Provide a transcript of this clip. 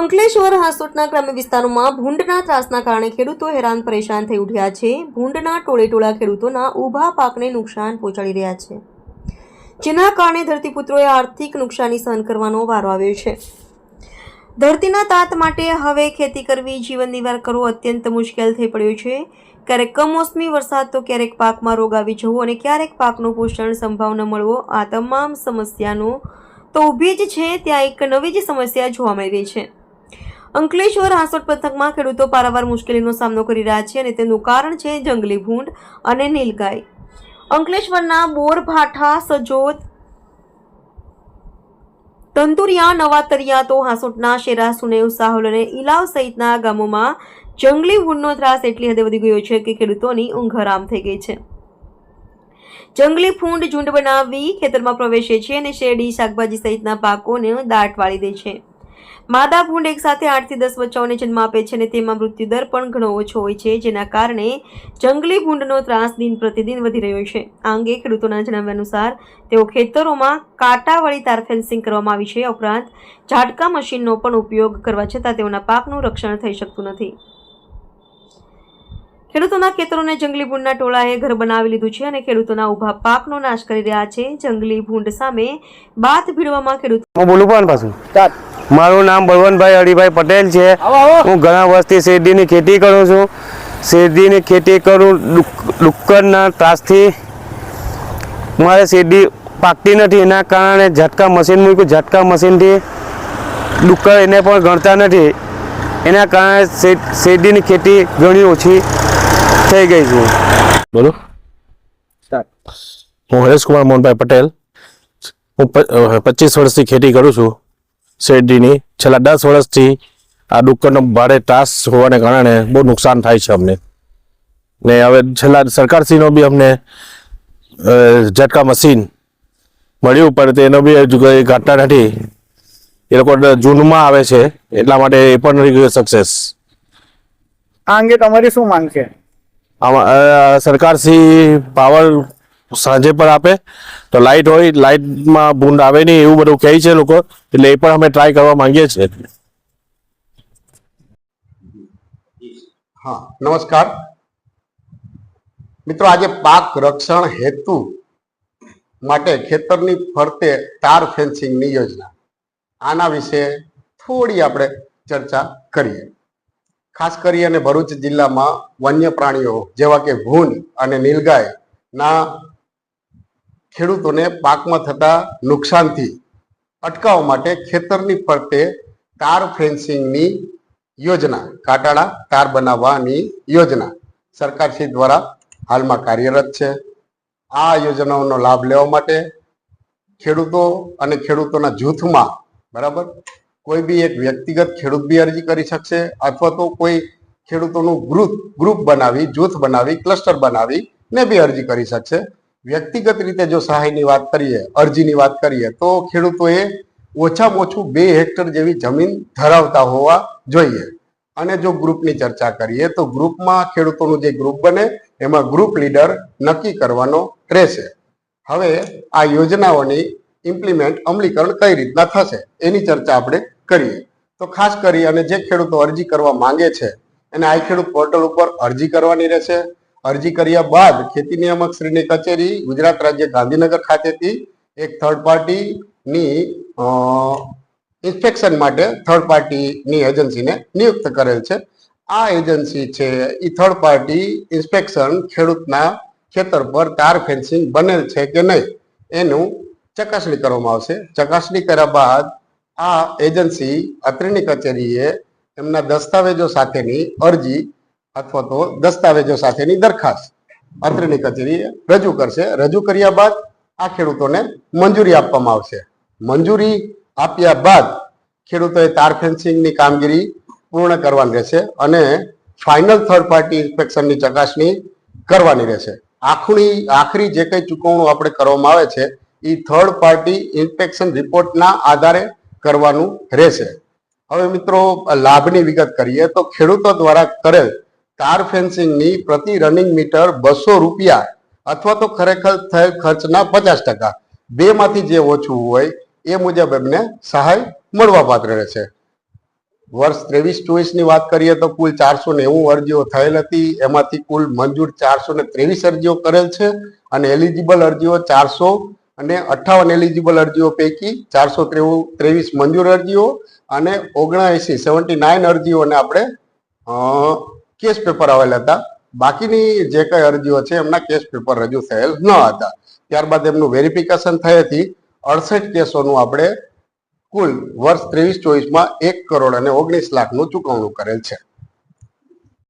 અંકલેશ્વર હાંસોટના ગ્રામ્ય વિસ્તારોમાં ભૂંડના ત્રાસના કારણે ખેડૂતો હેરાન પરેશાન થઈ ઉઠ્યા છે. ભૂંડના ટોળેટોળા ખેડૂતોના ઊભા પાકને નુકસાન પહોંચાડી રહ્યા છે. જેના કારણે ધરતીપુત્રોએ આર્થિક નુકસાની સહન કરવાનો વારો આવ્યો છે. ધરતીના તાત માટે હવે ખેતી કરવી, જીવન નિર્વાહ કરવો અત્યંત મુશ્કેલ થઈ પડ્યો છે. ક્યારેક કમોસમી વરસાદ તો ક્યારેક પાકમાં રોગ આવી જવો અને ક્યારેક પાકનું પોષણ સંભાવ ન મળવો, આ તમામ સમસ્યાનો તો ઊભી જ છે, ત્યાં એક નવી જ સમસ્યા જોવા મળી રહી છે. અંકલેશ્વર હાંસોટ પંથકમાં ખેડૂતો પારાવાર મુશ્કેલીનો સામનો કરી રહ્યા છે અને તેનું કારણ છે જંગલી ભૂંડ અને નીલગાય. અંકલેશ્વરના બોરભાઠા, સજોદ, તંતુરિયા, નવાતરિયા તો હાંસોટના શેરા, સુનેવ, સાહોલ અને ઇલાવ સહિતના ગામોમાં જંગલી ભૂંડનો ત્રાસ એટલી હદે વધી ગયો છે કે ખેડૂતોની ઊંઘ હરામ થઈ ગઈ છે. જંગલી ફૂંડ ઝુંડ બનાવી ખેતરમાં પ્રવેશે છે અને શેરડી, શાકભાજી સહિતના પાકોને દાટ વાળી દે છે. માદા ભૂંડ એક સાથે આઠથી દસ બચ્ચાઓને જન્મ આપે છે અને તેમાં મૃત્યુદર પણ ઘણો ઓછો હોય છે જેના કારણે જંગલી ભૂંડનો ત્રાસ દિન પ્રતિદિન વધી રહ્યો છે. આ અંગે ખેડૂતોના જણાવ્યા અનુસાર તેઓ ખેતરોમાં કાંટાવાળી તાર ફેન્સિંગ કરવામાં આવી છે. ઉપરાંત ઝાટકા મશીનનો પણ ઉપયોગ કરવા છતાં તેઓના પાકનું રક્ષણ થઈ શકતું નથી. ખેડૂતોના ખેતરોને જંગલી ભૂંડના ટોળાએ ઘર બનાવી લીધું છે અને ખેડૂતોના ઊભા પાકનો નાશ કરી રહ્યા છે. જંગલી ભૂંડ સામે બાથ ભીડવામાં ખેડૂતો બોલું પણ પાછું. મારું નામ બળવંતભાઈ હરિભાઈ પટેલ છે. હું ઘણા વર્ષથી શેરડીની ખેતી કરું છું. શેરડીની ખેતી કરું ડુક- ડુક્કરના ત્રાસથી. મારે શેરડી પાકતી નથી એના કારણે ઝટકા મશીન મૂક્યું ઝટકા મશીનથી ડુક્કર એને પણ ગણતા નથી. એના કારણે શેર- શેરડીની ખેતી ઘણી ઓછી થઈ ગઈ છે. બોલો. હું હરેશકુમાર મોહનભાઈ પટેલ. હું પચીસ વર્ષથી ખેતી કરું છું. શેરડીની છેલ્લા દસ વર્ષથી આ ડુક્કરનો ભારે ત્રાસ હોવાને કારણે બહુ નુકસાન થાય છે અમને. ને હવે છેલ્લા સરકારશ્રીનો બી અમને ઝટકા મશીન મળ્યું પણ તેનો બી હજુ કંઈ ઘટના નથી. એ લોકો જૂનમાં આવે છે એટલા માટે એ પણ સક્સેસ આ અંગે તમારી શું માંગ છે? સરકારશ્રી પાવર સાંજે પણ આપે. તો લાઇટ હોય લાઇટમાં ભૂંડ આવે નહીં, એવું બધું કહે છે લોકો. એટલે એ પણ અમે ટ્રાય કરવા માંગીએ છીએ. હા, નમસ્કાર. મિત્રો, આજે પાક રક્ષણ હેતુ માટે ખેતરની ફરતે તાર ફેન્સિંગની યોજના. આના વિશે થોડી આપણે ચર્ચા કરીએ. ખાસ કરી અને ભરૂચ જિલ્લામાં વન્ય પ્રાણીઓ જેવા કે ભૂંડ અને નીલગાય ના ખેડૂતોને પાકમાં થતા નુકસાનથી અટકાવવા માટે ખેતરની ફરતે તાર ફેન્સિંગની યોજના, કાટાળા તાર બનાવવાની યોજના સરકારશ્રી દ્વારા હાલમાં કાર્યરત છે. આ યોજનાઓનો લાભ લેવા માટે ખેડૂતો અને ખેડૂતોના જૂથમાં, બરાબર, કોઈ બી એક વ્યક્તિગત ખેડૂત બી અરજી કરી શકશે અથવા તો કોઈ ખેડૂતોનું ગ્રુપ ગ્રુપ બનાવી, જૂથ બનાવી, ક્લસ્ટર બનાવી ને બી અરજી કરી શકશે. વ્યક્તિગત રીતે જો સહાયની વાત કરીએ, અરજીની વાત કરીએ, તો ખેડૂતોએ ઓછામાં ઓછું બે હેક્ટર જેવી જમીન ધરાવતા હોવા જોઈએ. અને જો ગ્રુપની ચર્ચા કરીએ, તો ગ્રુપમાં ખેડૂતોનું જે ગ્રુપ બને, એમાં ગ્રુપ લીડર નક્કી કરવાનો રહેશે. હવે આ યોજનાઓની ઇમ્પ્લિમેન્ટ અમલીકરણ કઈ રીતના થશે, એની ચર્ચા આપણે કરીએ. તો ખાસ કરી અને જે ખેડૂતો અરજી કરવા માંગે છે, એને આ ખેડૂત પોર્ટલ ઉપર અરજી કરવાની રહેશે. અરજી કર્યા બાદ ખેતી નિયામક શ્રીની કચેરી ગુજરાત રાજ્ય ગાંધીનગર ખાતેથી એક થર્ડ પાર્ટીની ઇન્સ્પેક્શન માટે થર્ડ પાર્ટીની એજન્સીને નિયુક્ત કરેલ છે. આ એજન્સી છે, એ થર્ડ પાર્ટી ઇન્સ્પેક્શન ખેડૂતના ખેતર પર તાર ફેન્સિંગ બનેલ છે કે નહીં, એનું ચકાસણી કરવામાં આવશે. ચકાસણી કર્યા બાદ આ એજન્સી અત્રેની કચેરીએ એમના દસ્તાવેજો સાથેની અરજી અથવા તો દસ્તાવેજો સાથેની દરખાસ્ત. અત્રેની કચેરીએ રજૂ કરશે. રજૂ કર્યા બાદ આ ખેડૂતોને મંજૂરી આપવામાં આવશે. મંજૂરી આપ્યા બાદ ખેડૂતોએ તાર ફેન્સિંગની કામગીરી પૂર્ણ કરવાની રહેશે અને ફાઇનલ થર્ડ પાર્ટી ઇન્સ્પેક્શનની ચકાસણી કરવાની રહેશે. આખરી આખરી જે કંઈ ચૂકવણું આપણે કરવામાં આવે છે એ થર્ડ પાર્ટી ઇન્સ્પેક્શન રિપોર્ટના આધારે કરવાનું રહેશે. હવે મિત્રો, લાભની વિગત કરીએ તો ખેડૂતો દ્વારા કરેલ તાર ફેન્સિંગની પ્રતિ રનિંગ મીટર બસો રૂપિયા અથવા તો ખરેખર થયેલ ખર્ચના પચાસ ટકા. બેમાંથી જે ઓછું હોય એ મુજબ એમને સહાય મળવા પાત્ર રહેશે. વર્ષ ત્રેવીસ ચોવીસની વાત કરીએ તો કુલ ચારસો નેવું અરજીઓ થયેલ હતી. એમાંથી કુલ મંજૂર ચારસો ને ત્રેવીસ અરજીઓ કરેલ છે અને એલિજિબલ અરજીઓ ચારસો અને અઠ્ઠાવન એલિજિબલ અરજીઓ પૈકી ચારસો ત્રેવીસ મંજૂર અરજીઓ અને ઓગણએંસી સેવન્ટી નાઇન અરજીઓને આપણે કેસ પેપર આવેલા હતા. બાકીની જે કઈ અરજીઓ છે, એમના કેસ પેપર રજૂ થયેલ ન હતા. ત્યારબાદ એમનું વેરિફિકેશન થઈ હતી. અડસઠ કેસોનું આપણે કુલ વર્ષ ત્રેવીસ ચોવીસમાં એક કરોડ અને ઓગણીસ લાખનું ચૂકવણું કરેલ છે.